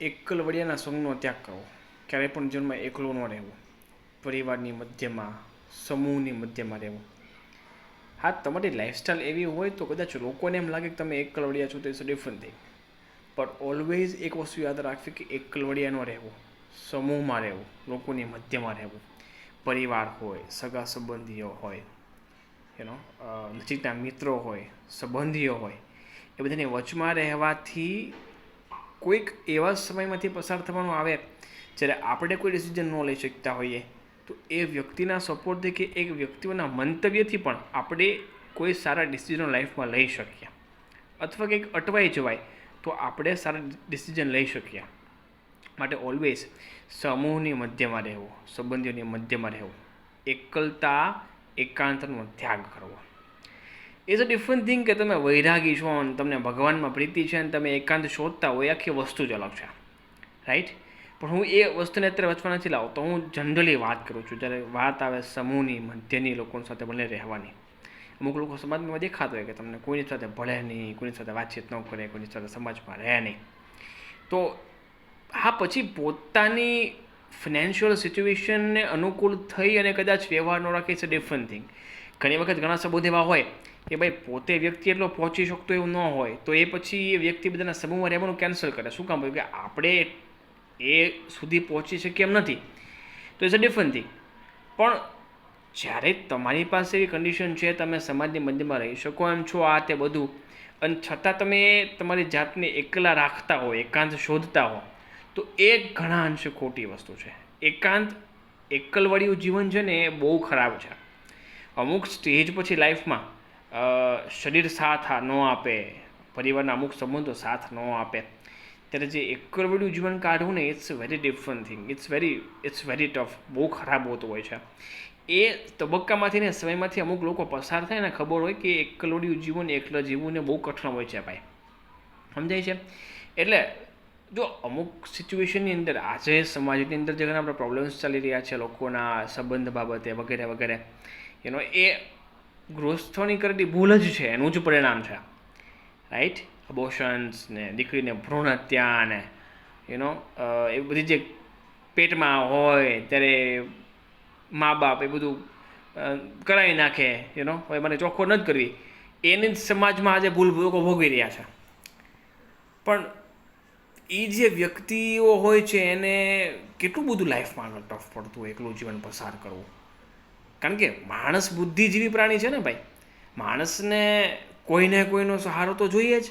એકલવડિયાના સંઘનો ત્યાગ કરવો. ક્યારેય પણ જીવનમાં એકલો ન રહેવું. પરિવારની મધ્યમાં, સમૂહની મધ્યમાં રહેવું. હા, તમારી લાઇફસ્ટાઈલ એવી હોય તો કદાચ લોકોને એમ લાગે કે તમે એકલવડિયા છો તો ઇટ્સ ડિફરન્ટ થિંગ પણ ઓલવેઝ એક વસ્તુ યાદ રાખવી કે એકલવડિયા ન રહેવું. સમૂહમાં રહેવું. લોકોની મધ્યમાં રહેવું. પરિવાર હોય, સગા સંબંધીઓ હોય એનો નજીકના મિત્રો હોય, સંબંધીઓ હોય, એ બધાની વચમાં રહેવાથી કોઈક એવા સમયમાંથી પસાર થવાનું આવે જ્યારે આપણે કોઈ ડિસિઝન ન લઈ શકતા હોઈએ, તો એ વ્યક્તિના સપોર્ટથી કે એક વ્યક્તિઓના મંતવ્યથી પણ આપણે કોઈ સારા ડિસિઝનો લાઈફમાં લઈ શકીએ. અથવા કંઈક અટવાઈ જવાય, તો આપણે સારા ડિસિઝન લઈ શકીએ. માટે ઓલવેઝ સમૂહની મધ્યમાં રહેવું, સંબંધીઓની મધ્યમાં રહેવું, એકલતા, એકાંતનો ત્યાગ કરવો. ઇઝ અ ડિફરન્ટ થિંગ કે તમે વૈરાગી છો અને તમને ભગવાનમાં પ્રીતિ છે અને તમે એકાંત શોધતા હોય આખી વસ્તુ જ અલગ છે. રાઈટ પણ હું એ વસ્તુને અત્યારે વચમાં નથી લાવતો. હું જનરલી વાત કરું છું. જ્યારે વાત આવે સમૂહની, મધ્યની લોકો સાથે ભલે રહેવાની. અમુક લોકો સમાજમાં દેખાતો હોય કે તમને કોઈની સાથે ભળે નહીં, કોઈની સાથે વાતચીત ન કરે, કોઈની સાથે સમાજમાં રહે નહીં. તો હા, પછી પોતાની ફિનાન્શિયલ સિચ્યુએશનને અનુકૂળ થઈ અને કદાચ વ્યવહાર ન રાખે ઇટ્સ અ ડિફરન્ટ થિંગ ઘણી વખત ઘણા સંબંધ એવા હોય કે ભાઈ, પોતે વ્યક્તિ એટલો પહોંચી શકતો એવું ન હોય, તો એ પછી એ વ્યક્તિ બધાના સમૂહમાં રહેવાનું કેન્સલ કરે. શું કામ? કે આપણે એ સુધી પહોંચી શકીએ એમ નથી. તો ઇટ્સ અ ડિફરન્ટ થિંગ પણ જ્યારે તમારી પાસે એવી કન્ડિશન છે, તમે સમાજની મધ્યમાં રહી શકો એમ છો આ તે બધું, અને છતાં તમે તમારી જાતને એકલા રાખતા હો, એકાંત શોધતા હો, તો એ ઘણા અંશે ખોટી વસ્તુ છે. એકાંત એકલવાળીયું જીવન છે ને એ બહુ ખરાબ છે. અમુક સ્ટેજ પછી લાઈફમાં શરીર સાથ ન આપે, પરિવારના અમુક સંબંધો સાથ ન આપે. ત્યારે જે એકલવાળું જીવન કાઢવું ને it's very different thing it's very it's very tough બહુ ખરાબ હોતું હોય છે. એ તબક્કામાંથી ને સમયમાંથી અમુક લોકો પસાર થાય ને, ખબર હોય કે એકલવાળું જીવન એકલા જીવવું ને બહુ કઠણ હોય છે ભાઈ. સમજાય છે? એટલે જો અમુક સિચ્યુએશનની અંદર આજે સમાજની અંદર જે ઘણા આપણા પ્રોબ્લેમ્સ ચાલી રહ્યા છે, લોકોના સંબંધ બાબતે વગેરે વગેરે. એનો એ ગૃહસ્થોની કરેલી ભૂલ જ છે, એનું જ પરિણામ છે. રાઈટ અબોશન્સ ને દીકરીને ભ્રૂણ હત્યા ને યુનો એ બધી જે પેટમાં હોય, ત્યારે મા બાપ એ બધું કરાવી નાખે યુનો હવે મને ચોખ્ખો ન જ કરવી. એની જ સમાજમાં આજે ભૂલ લોકો ભોગવી રહ્યા છે. પણ એ જે વ્યક્તિઓ હોય છે, એને કેટલું બધું લાઈફમાં ટફ પડતું એકલું જીવન પસાર કરવું? કારણ કે માણસ બુદ્ધિજીવી પ્રાણી છે ને ભાઈ, માણસને કોઈને કોઈનો સહારો તો જોઈએ જ.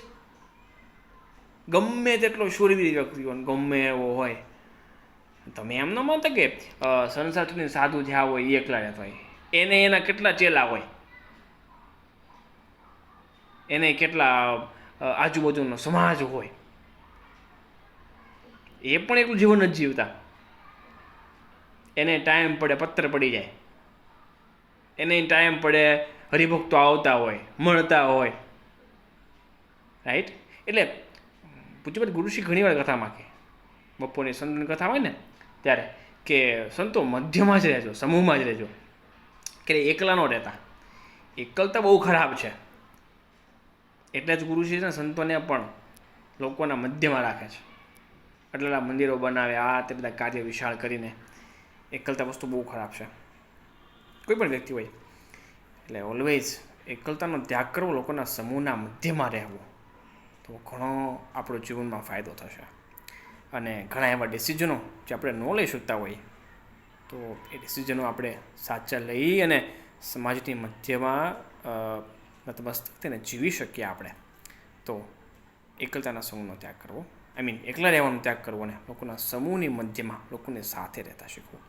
ગમે તેટલો શૂરવીર વ્યક્તિ હોય ગમે એવો હોય. તમે એમ ન માનતા કે સંસારની સાધુ જ્યાં હોય એ એકલા રહેતા હોય. એને એના કેટલા ચેલા હોય? એને કેટલા આજુબાજુનો સમાજ હોય? એ પણ એટલું જીવન જ જીવતા. એને ટાઈમ પડે, પથ્થર પડી જાય. એને ટાઈમ પડે, હરિભક્તો આવતા હોય, મળતા હોય. રાઈટ એટલે પૂછ્યું ગુરુશ્રી ઘણી વાર કથામાં કે, બપોરની સંતની કથા હોય ને, ત્યારે કે સંતો મધ્યમાં જ રહેજો, સમૂહમાં જ રહેજો. કે એકલા ન રહેતા. એકલતા બહુ ખરાબ છે. એટલે જ ગુરુશ્રી છે ને સંતોને પણ લોકોના મધ્યમાં રાખે છે. આટલા મંદિરો બનાવે, આ તે બધા કાર્ય વિશાળ કરીને એકલતા વસ્તુ બહુ ખરાબ છે. કોઈ પણ વ્યક્તિ હોય. એટલે ઓલવેઝ એકલતાનો ત્યાગ કરવો લોકોના સમૂહના મધ્યમાં રહેવું. તો ઘણો આપણો જીવનમાં ફાયદો થશે. અને ઘણા એવા ડિસિઝનો જે આપણે ન લઈ શકતા હોઈએ તો એ ડિસિઝનો આપણે સાચા લઈ અને સમાજની મધ્યમાં નતમસ્તક તેને જીવી શકીએ આપણે. તો એકલતાના સમૂહનો ત્યાગ કરવો. આઈ મીન એકલા રહેવાનો ત્યાગ કરવો અને લોકોના સમૂહની મધ્યમાં લોકોને સાથે રહેતા શીખવું.